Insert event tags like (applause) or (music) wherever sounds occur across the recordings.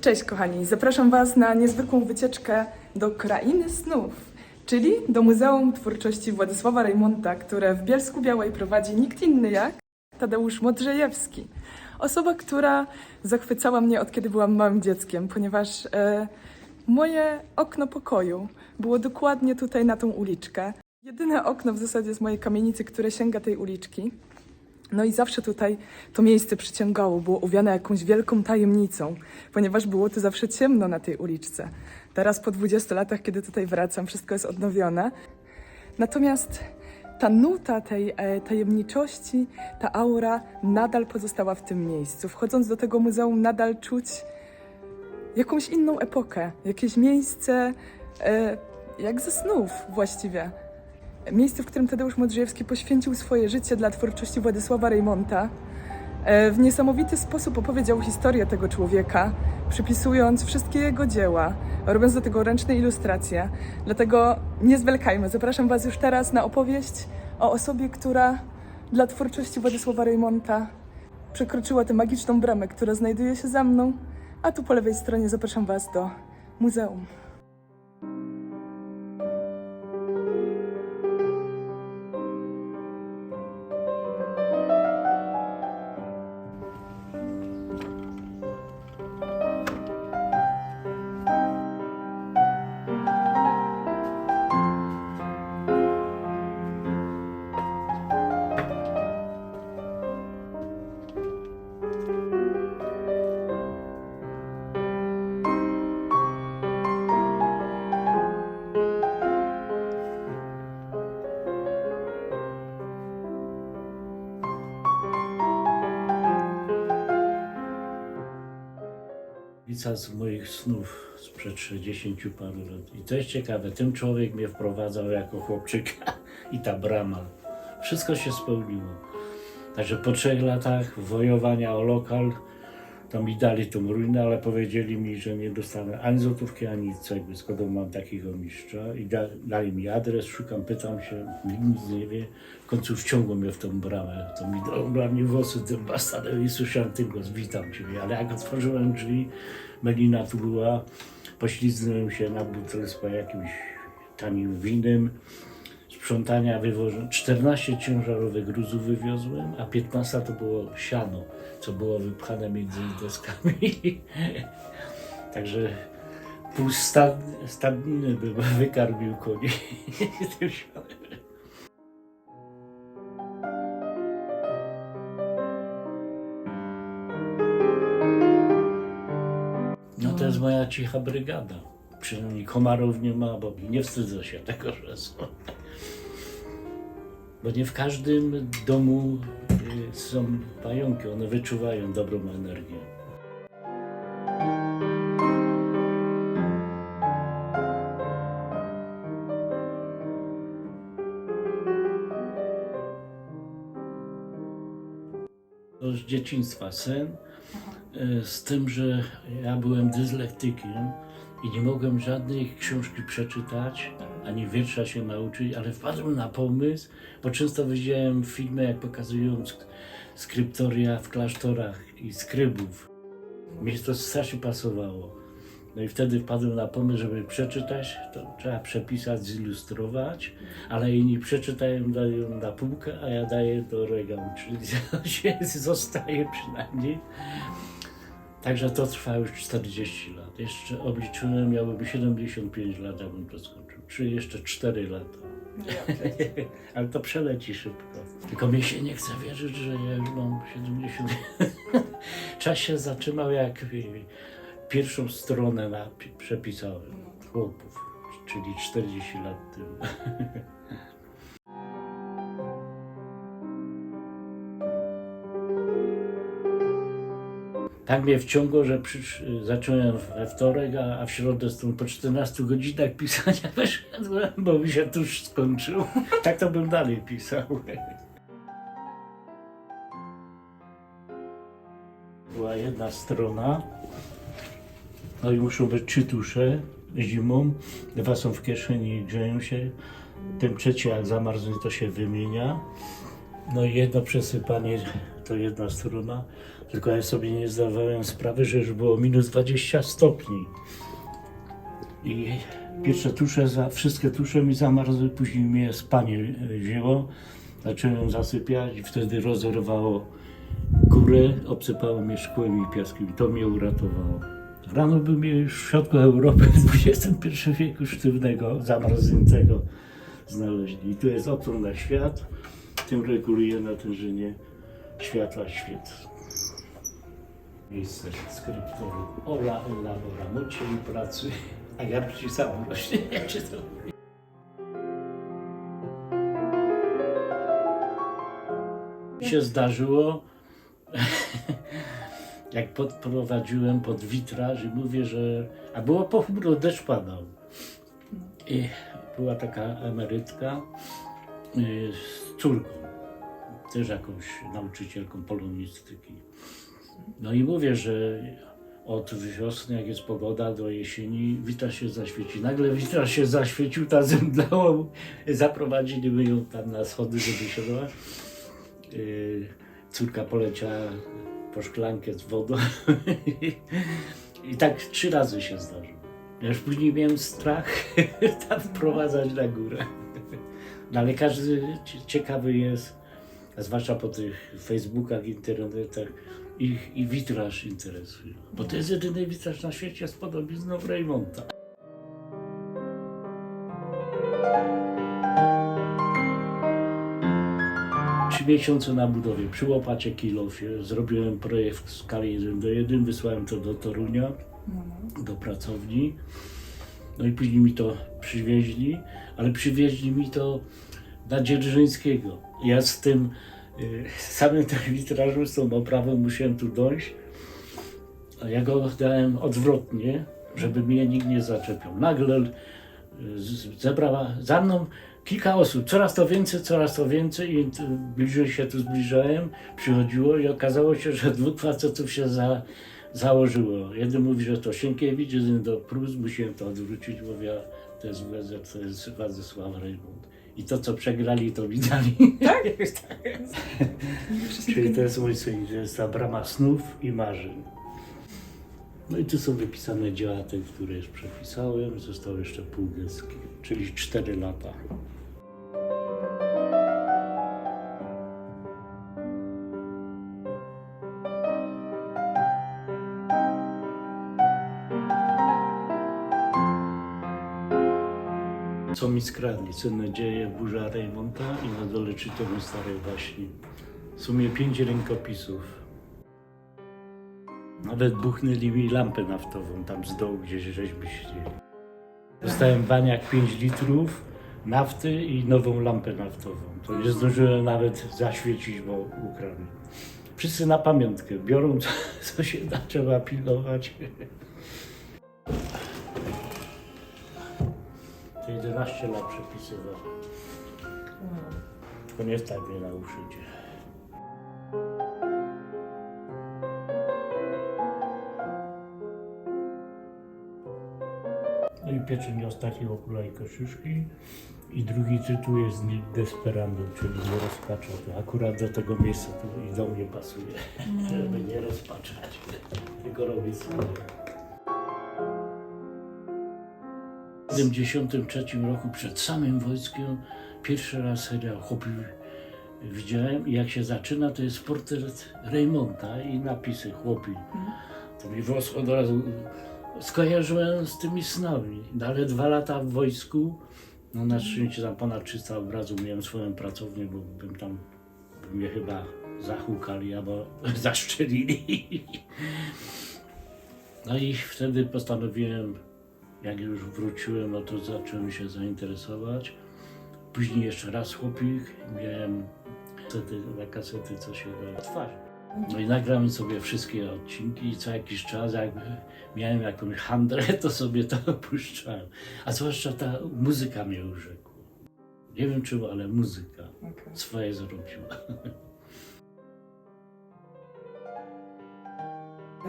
Cześć kochani, zapraszam Was na niezwykłą wycieczkę do Krainy Snów, czyli do Muzeum Twórczości Władysława Rejmonta, które w Bielsku Białej prowadzi nikt inny jak Tadeusz Modrzejewski. Osoba, która zachwycała mnie od kiedy byłam małym dzieckiem, ponieważ e, moje okno pokoju było dokładnie tutaj na tą uliczkę. Jedyne okno w zasadzie z mojej kamienicy, które sięga tej uliczki. No i zawsze tutaj to miejsce przyciągało, było owiane jakąś wielką tajemnicą, ponieważ było tu zawsze ciemno na tej uliczce. Teraz po 20 latach, kiedy tutaj wracam, wszystko jest odnowione. Natomiast ta nuta tej e, tajemniczości, ta aura nadal pozostała w tym miejscu. Wchodząc do tego muzeum, nadal czuć jakąś inną epokę, jakieś miejsce e, jak ze snów właściwie. Miejsce, w którym Tadeusz Modrzejewski poświęcił swoje życie dla twórczości Władysława Rejmonta. E, W niesamowity sposób opowiedział historię tego człowieka, przypisując wszystkie jego dzieła, robiąc do tego ręczne ilustracje. Dlatego nie zwlekajmy, zapraszam Was już teraz na opowieść o osobie, która dla twórczości Władysława Rejmonta przekroczyła tę magiczną bramę, która znajduje się za mną, a tu po lewej stronie zapraszam Was do muzeum. Ulica z moich snów sprzed 60 paru lat. I to jest ciekawe, ten człowiek mnie wprowadzał jako chłopczyka (laughs) i ta brama. Wszystko się spełniło. Także po trzech latach wojowania o lokal, to mi dali tą ruinę, ale powiedzieli mi, że nie dostanę ani złotówki, ani cegły, skoro mam takiego mistrza. I da, dali mi adres, szukam, pytam się, nic nie wie. W końcu wciągło mnie w tą bramę. To mi dla mnie włosy dęba stanęły i słyszałem tylko, witam Ciebie. Ale jak otworzyłem drzwi, Melina tu była, poślizgnąłem się na butel z jakimś tanim winem. Sprzątania wywożę. 14 ciężarowych gruzów wywiozłem, a 15 to było siano, co było wypchane między deskami. (laughs) Także pół stad, stadniny bym (laughs) wykarmił koni tym (laughs) sianem. No to jest moja cicha brygada. Przynajmniej komarów nie ma, bo nie wstydzę się tego, że są. Bo nie w każdym domu y, są pająki, one wyczuwają dobrą energię. To z dzieciństwa sen, y, z tym, że ja byłem dyslektykiem i nie mogłem żadnej książki przeczytać, ani wiersza się nauczyć, ale wpadłem na pomysł, bo często widziałem filmy, jak pokazują sk- skryptoria w klasztorach i skrybów. Mi to strasznie pasowało. No i wtedy wpadłem na pomysł, żeby przeczytać, to trzeba przepisać, zilustrować, ale inni przeczytają, dają na półkę, a ja daję do regału, czyli (laughs) zostaje przynajmniej. Także to trwa już 40 lat. Jeszcze obliczyłem, miałoby 75 lat, abym to skończył. Czy jeszcze 4 lata. (laughs) Ale to przeleci szybko. Tylko mi się nie chce wierzyć, że ja już mam 70. (laughs) Czas się zatrzymał, jak pierwszą stronę napi- przepisałem chłopów, czyli 40 lat temu. (laughs) Tak mnie wciągło, że przysz, zacząłem we wtorek, a, w środę tym po 14 godzinach pisania (laughs) wyszedłem, bo mi się tuż skończył. (laughs) Tak to bym dalej pisał. (laughs) Była jedna strona, no i muszą być trzy tusze zimą, dwa są w kieszeni i grzeją się. Ten trzeci jak zamarznie to się wymienia. No i jedno przesypanie to jedna strona, tylko ja sobie nie zdawałem sprawy, że już było minus 20 stopni. I pierwsze tusze, za, wszystkie tusze mi zamarzły, później mnie spanie wzięło. Zacząłem zasypiać i wtedy rozerwało górę, obsypało mnie szkłem i piaskiem i to mnie uratowało. Rano by mnie już w środku Europy (laughs) XXI wieku sztywnego, zamarzniętego znaleźli. I tu jest okno na świat, tym reguluje natężenie światła świec. Miejsce skryptowe. Ola, ola, ola, mocie i pracy. A ja ci sam właśnie, (laughs) jak się to się zdarzyło, (laughs) jak podprowadziłem pod witraż i mówię, że... A było pochmuro, deszcz padał. I była taka emerytka y, z córką, też jakąś nauczycielką polonistyki. No i mówię, że od wiosny, jak jest pogoda, do jesieni witraż się zaświeci. Nagle witraż się zaświecił, ta zemdlała. Zaprowadziliby ją tam na schody, żeby się dała. Yy, córka poleciała po szklankę z wodą i tak trzy razy się zdarzyło. Ja już później miałem strach (laughs) tam wprowadzać na górę. No ale każdy cie- ciekawy jest, a zwłaszcza po tych Facebookach, internetach, ich i witraż interesuje. Bo to jest jedyny witraż na świecie z podobizną Raymonta. Trzy miesiące na budowie, przy łopacie kilofie, zrobiłem projekt w skali 1 do 1, wysłałem to do Torunia, do pracowni. No i później mi to przywieźli, ale przywieźli mi to na Dzierżyńskiego. Ja z tym samym tym witrażem, z tą oprawą musiałem tu dojść, a ja go dałem odwrotnie, żeby mnie nikt nie zaczepiał. Nagle y, zebrała za mną kilka osób, coraz to więcej, coraz to więcej i bliżej się tu zbliżałem, przychodziło i okazało się, że dwóch facetów się za, założyło. Jeden mówi, że to Sienkiewicz, jeden do Prus, musiałem to odwrócić, bo ja, to jest WZ, to jest Władysław Rejmund. I to, co przegrali, to widali. Tak? (laughs) Czyli to jest mój syn, to jest ta brama snów i marzeń. No i tu są wypisane dzieła te, które już przepisałem. Zostały jeszcze półdeski, czyli 4 lata. Co mi skradli? Cenne dzieje, burza Rejmonta i na dole czytamy starej baśni. W sumie pięć rękopisów. Nawet buchnęli mi lampę naftową tam z dołu, gdzieś żeśmy siedzieli. Dostałem baniak 5 litrów nafty i nową lampę naftową. To nie zdążyłem nawet zaświecić, bo ukradli. Wszyscy na pamiątkę biorą, co, co się da, trzeba pilnować. To 11 lat przepisywał. Tylko nie tak mnie nauczycie. No i pieczeń ostatniej okula i koszyszki. I drugi tytuł jest Desperando, czyli nie rozpacza. To akurat do tego miejsca tu i do mnie pasuje, (laughs) żeby nie rozpaczać, tylko robić swoje. W 1973 roku przed samym wojskiem pierwszy raz serial Chłopi widziałem jak się zaczyna, to jest portret Raymonta i napisy Chłopi. To mi włosło od razu skojarzyłem z tymi snami. No, ale dwa lata w wojsku, no na szczęście tam ponad 300 obrazów miałem swoją pracownię, bo bym tam, by mnie chyba zahukali albo (laughs) zaszczelili. No i wtedy postanowiłem, jak już wróciłem, no to zacząłem się zainteresować. Później jeszcze raz chłopik, miałem kasety, na kasety, co się da twarzy. No i nagrałem sobie wszystkie odcinki i co jakiś czas, jak miałem jakąś handrę, (laughs) to sobie to puszczałem. A zwłaszcza ta muzyka mnie urzekła. Nie wiem czemu, ale muzyka swoje zrobiła. (laughs)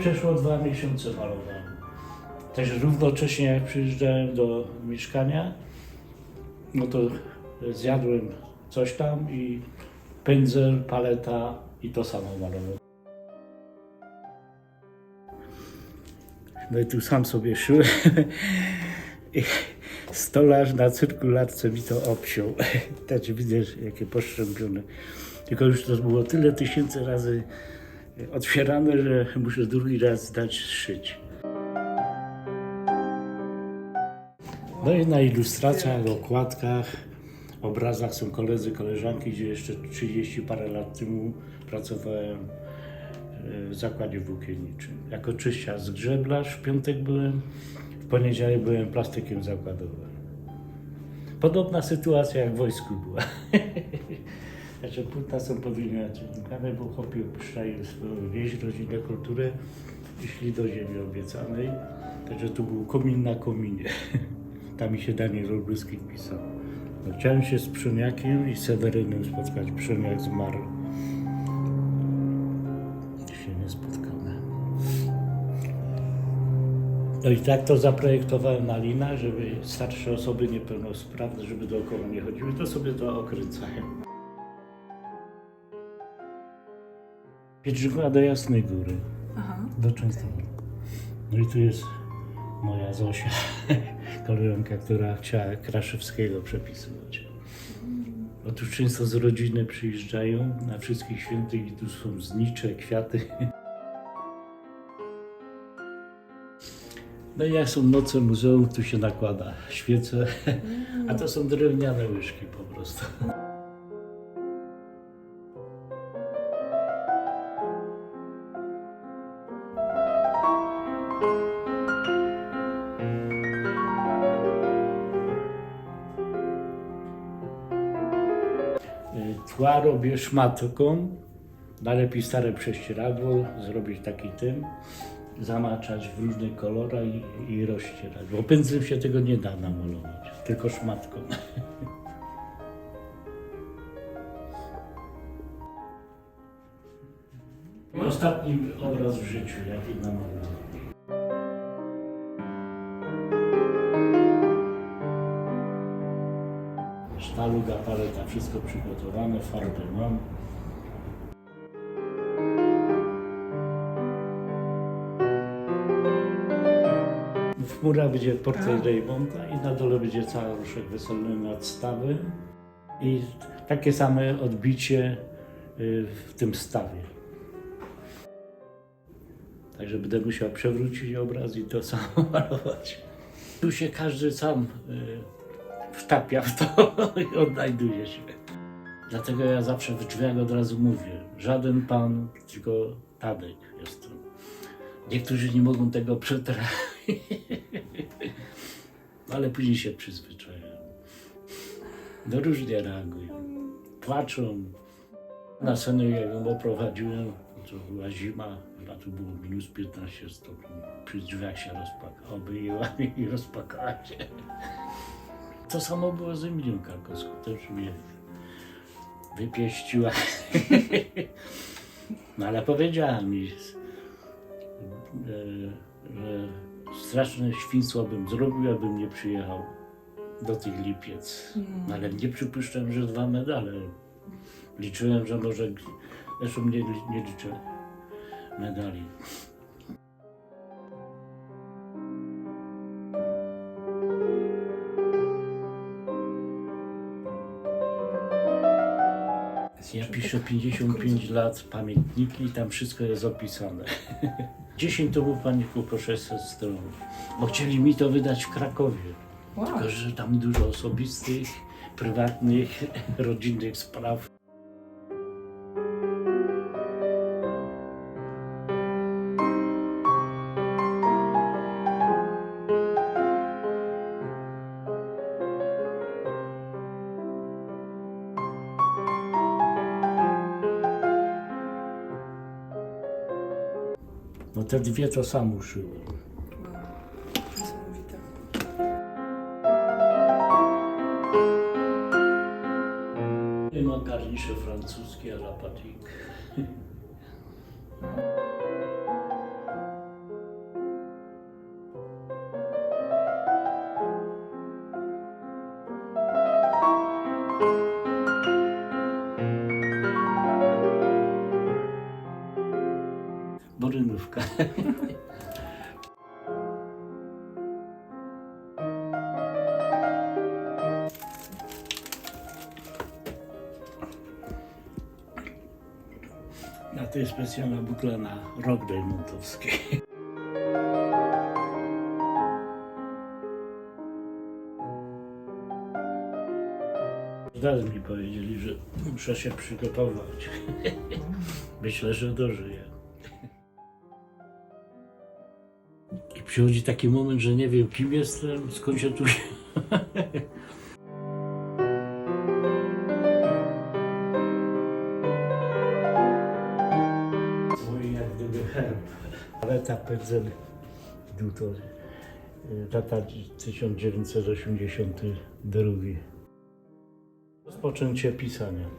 Przeszło dwa miesiące malowałem. Też równocześnie jak przyjeżdżałem do mieszkania, no to zjadłem coś tam i pędzel, paleta i to samo malował. No i tu sam sobie szyłem. Stolarz na cyrkularce mi to obciął. (laughs) Też widzisz, jakie poszczępione. Tylko już to było tyle tysięcy razy otwierane, że muszę drugi raz dać szyć. No i na ilustracjach, okładkach, obrazach są koledzy, koleżanki, gdzie jeszcze 30 parę lat temu pracowałem e, w zakładzie włókienniczym. Jako czyściarz grzeblarz w piątek byłem, w poniedziałek byłem plastykiem zakładowym. Podobna sytuacja jak w wojsku była. (laughs) Znaczy płótna są podwymiane, bo chłopi opuszczają swoją wieś, rodzinę, kulturę i szli do ziemi obiecanej. Także tu był komin na kominie. (laughs) Tam mi się Daniel Olbryski pisał. No, chciałem się z Przemiakiem i Sewerynem spotkać. Przemiak zmarł. Się nie spotkamy. No i tak to zaprojektowałem na lina, żeby starsze osoby niepełnosprawne, żeby dookoła nie chodziły, to sobie to okręcałem. Piedrzyła do Jasnej Góry, Aha. do Częstochowy. No i tu jest moja Zosia, (laughs) koleżanka, która chciała Kraszewskiego przepisywać. Otóż często z rodziny przyjeżdżają na wszystkich świętych i tu są znicze, kwiaty. No i jak są noce muzeum, tu się nakłada świece, (laughs) a to są drewniane łyżki po prostu. Tła robię szmatką, najlepiej stare prześcieradło, zrobić taki tym, zamaczać w różnych kolorach i, i rozcierać, bo pędzlem się tego nie da namalować, tylko szmatką. (laughs) Ostatni obraz w życiu, jaki namalowałem. Sztaluga, paleta, wszystko przygotowane, farby mam. W murach będzie portret A. Raymonda i na dole będzie całuszek weselny nadstawy i takie same odbicie y, w tym stawie. Także będę musiał przewrócić obraz i to samo (laughs) malować. Tu się każdy sam wtapia w to (laughs) i odnajduje się. Dlatego ja zawsze w drzwiach od razu mówię, żaden pan, tylko Tadek jestem. Niektórzy nie mogą tego przetrawić, (laughs) ale później się przyzwyczajają. No różnie reagują. Płaczą. Na scenę jak ją oprowadziłem, to była zima, a tu było minus 15 stopni. Przy drzwiach się rozpakała, obejęła i rozpakała się. To samo było z Emilią Karkowską, też mnie wypieściła. (laughs) No ale powiedziała mi, że straszne świństwo bym zrobił, abym nie przyjechał do tych lipiec. No, ale nie przypuszczam, że dwa medale. Liczyłem, że może. Zresztą nie, nie liczę medali. Ja piszę 55 lat pamiętniki i tam wszystko jest opisane. 10 tomów pamiętników proszę ze stron. Bo chcieli mi to wydać w Krakowie. Wow. Tylko, że tam dużo osobistych, prywatnych, (laughs) rodzinnych spraw. Te dwie to sam uszyłem. Niesamowite. Mam garnisze francuskie, a la patik. A to jest specjalna bukla na rok Rejmontowski. Zaraz (laughs) mi powiedzieli, że muszę się przygotować. (laughs) Myślę, że dożyję. Przychodzi taki moment, że nie wiem kim jestem, skąd się tu Mój jak gdyby herb. Aleta Pędzel to y, lata 1982. Rozpoczęcie pisania.